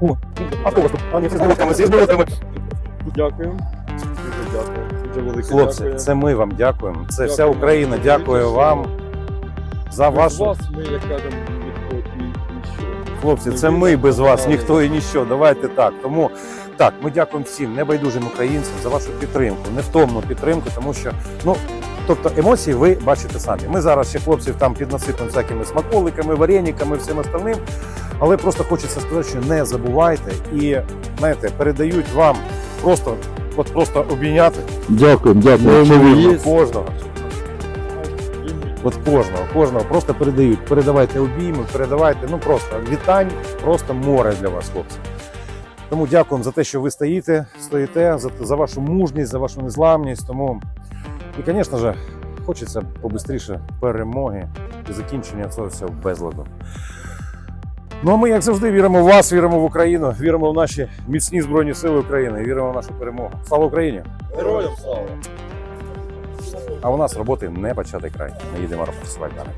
О, тут. А, ні, з всі з молотками. Дякую. Дуже дякую. Дуже велике Хлопці, дякую. це ми вам дякуємо. Це вся Дякую. Україна дякує Дуже вам за Без вашу. вас ми, як кажемо, ніхто і ніщо. Хлопці, це ми без вас, ніхто і ніщо. Давайте так. Тому так, ми дякуємо всім небайдужим українцям за вашу підтримку, невтомну підтримку, тому що ну. Тобто емоції ви бачите самі. Ми зараз ще хлопців там піднасипемо всякими смаколиками, варениками, всім остальним. Але просто хочеться сказати, що не забувайте і знаєте, передають вам просто, от просто обійняти дякуємо. Неймовірно, кожного. От кожного, кожного просто передають. Передавайте обійми, передавайте, ну просто вітань, просто море для вас, хлопці. Тому дякуємо за те, що ви стоїте, стоїте, за, за вашу мужність, за вашу незламність. Тому, і, звісно ж, хочеться побистріше перемоги і закінчення цього всього безладу. Ну а ми, як завжди, віримо в вас, віримо в Україну, віримо в наші міцні Збройні Сили України, віримо в нашу перемогу. Слава Україні! Героям слава! А у нас роботи не початий край. Ми їдемо працювати далі.